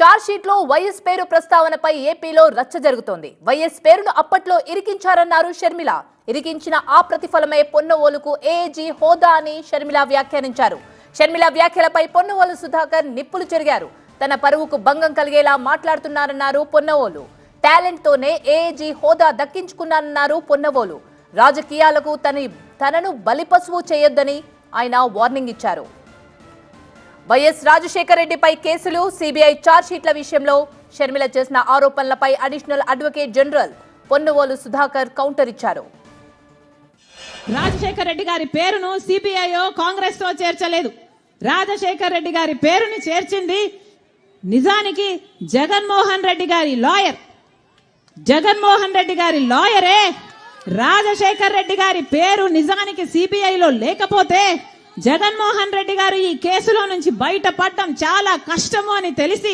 చార్జ్షీట్లో YS పేరు ప్రస్తావనపై ఏపీలో రచ్చ జరుగుతోంది. వైఎస్ పేరును అప్పట్లో ఇరికించారన్నారు షర్మిల. ఇరికించిన ఆ ప్రతిఫలమే పొన్నవోలుకు ఏజీ హోదా అని షర్మిల వ్యాఖ్యానించారు. షర్మిల వ్యాఖ్యలపై పొన్నవోలు సుధాకర్ నిప్పులు చెరిగారు. తన పరువుకు భంగం కలిగేలా మాట్లాడుతున్నారన్నారు పొన్నవోలు టాలెంట్ తోనే ఏజీ హోదా దక్కించుకున్నారన్నారు పొన్నవోలు రాజకీయాలకు తన తనను బలిపశువు చేయొద్దని ఆయన వార్నింగ్ ఇచ్చారు. వైఎస్ రాజశేఖర రెడ్డిపై కేసులు సిబిఐ షీట్ల విషయంలో షర్మిల చేసిన ఆరోపణలపై additional advocate general Ponnavolu Sudhakar counter ఇచ్చారు. రాజశేఖర రెడ్డి గారి పేరును సిబిఐ కాంగ్రెస్తో చేర్చలేదు. రాజశేఖర రెడ్డి గారి పేరుని చేర్చింది నిజానికి జగన్మోహన్ రెడ్డి గారి లాయర్ జగన్మోహన్ రెడ్డి గారి లాయరే రాజశేఖర్ రెడ్డి గారి పేరు నిజానికి సిబిఐలో లేకపోతే జగన్మోహన్ రెడ్డి గారు ఈ కేసులో నుంచి బయటపడటం చాలా కష్టము అని తెలిసి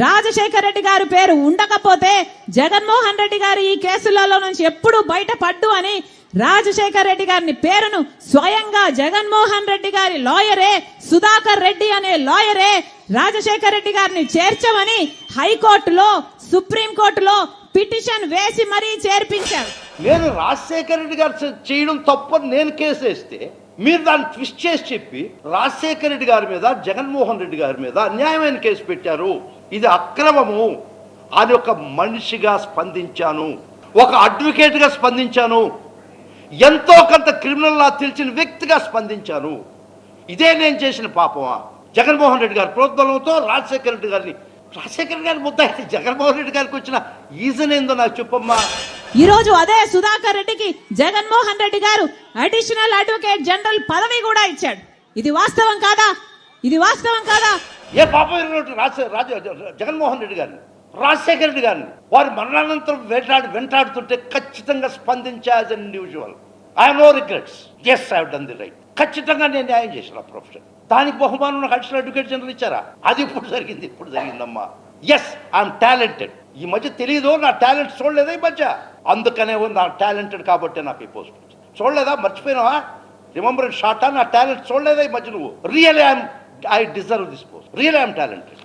రాజశేఖర్ రెడ్డి గారి పేరు ఉండకపోతే జగన్మోహన్ రెడ్డి గారు ఈ కేసులలో నుంచి ఎప్పుడు బయటపడ్డు అని రాజశేఖర్ రెడ్డి గారిని పేరును స్వయంగా జగన్మోహన్ రెడ్డి గారి లాయరే సుధాకర్ రెడ్డి అనే లాయరే రాజశేఖర్ రెడ్డి గారిని చేర్చమని హైకోర్టులో సుప్రీంకోర్టులో పిటిషన్ వేసి మరీ చేర్పించారు. నేను రాజశేఖర రెడ్డి గారు చేయడం తప్పని నేను కేసు వేస్తే మీరు దాన్ని ట్విస్ట్ చేసి చెప్పి రాజశేఖర రెడ్డి గారి మీద జగన్మోహన్ రెడ్డి గారి మీద అన్యాయమైన కేసు పెట్టారు. ఇది అక్రమము. అది ఒక మనిషిగా స్పందించాను. ఒక అడ్వకేట్గా స్పందించాను. ఎంతో కొంత క్రిమినల్ లా తెలిసిన వ్యక్తిగా స్పందించాను. ఇదే నేను చేసిన పాపమా? జగన్మోహన్ రెడ్డి గారి ప్రోద్బలంతో రాజశేఖర రెడ్డి గారిని రాజశేఖర గారి ముద్ద జగన్మోహన్ రెడ్డి గారికి వచ్చిన ఈజన్ ఏందో నాకు చెప్పమ్మా. ఈ రోజు అదే సుధాకర్ రెడ్డికి జగన్మోహన్ రెడ్డి గారు అడిషనల్ అడ్వకేట్ జనరల్ పదవి కూడా ఇచ్చాడు. ఇది వాస్తవం కాదా? ఇది వాస్తవం కాదా? ఏ పాపం జగన్మోహన్ రెడ్డి గారిని రాజశేఖర రెడ్డి గారిని వారి మరణానంతరం వెంటాడు వెంటాడుతుంటే ఖచ్చితంగా స్పందించే as an individual I no regrets yes I done the right ఖచ్చితంగా నేను న్యాయం చేసిన ప్రొఫెషన్ దానికి బహుమానం నాకు అడిషనల్ అడ్వకేట్ జనరల్ ఇచ్చారా? అది ఇప్పుడు జరిగింది. ఇప్పుడు జరిగిందమ్మా. ఎస్ ఐఎమ్ టాలెంటెడ్ ఈ మధ్య తెలియదు నా టాలెంట్ చూడలేదా ఈ మధ్య? అందుకనే నా టాలెంటెడ్ కాబట్టి నాకు ఈ పోస్ట్ చూడలేదా? మర్చిపోయినావా? రిమంబర్ షార్ట్ నా టాలెంట్ చూడలేదా ఈ మధ్య నువ్వు? Real I'm I deserve this post real I'm talented